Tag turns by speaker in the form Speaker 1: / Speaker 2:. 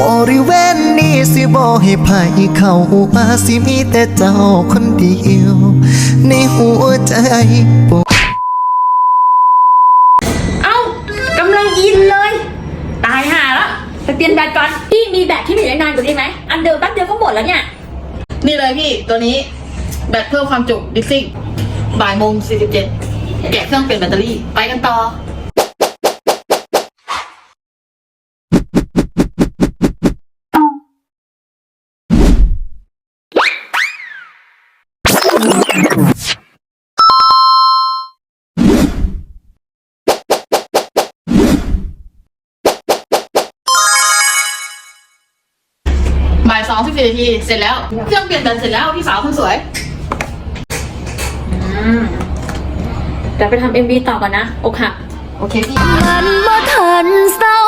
Speaker 1: บริเวณนี้สิบอให้ภัยเข้ามาสิมีแต่เจ้าคนเดียว ในหัวใจ
Speaker 2: เอ้ากำลังอินเลย ตายห่าแล้วไปเปลี่ยนแบตก่อน พี่มีแบตที่เหลือนานกว่านี้ไหม อันเดิมแป๊บเดียวก็หมดแล้วเนี่ย
Speaker 3: นี่เลยพี่ตัวนี้แบตเพิ่มความจุดิสซิ่งบ่ายโมงสี่สิบเจ็ดแกะเครื่องเปลี่ยนแบตเตอรี่ ไปกันต่อ บ่ายสองสิบสี่นาทีเสร็จแล้ว เครื่องเปลี่ยนแบตเสร็จแล้วพี่สาวคนสวย
Speaker 2: อืมเดี๋ยวไปทำเอ็มบีต่อก่อนนะ อกหัก
Speaker 3: โอเคพี่
Speaker 4: มันบ่ทันเศร้าหา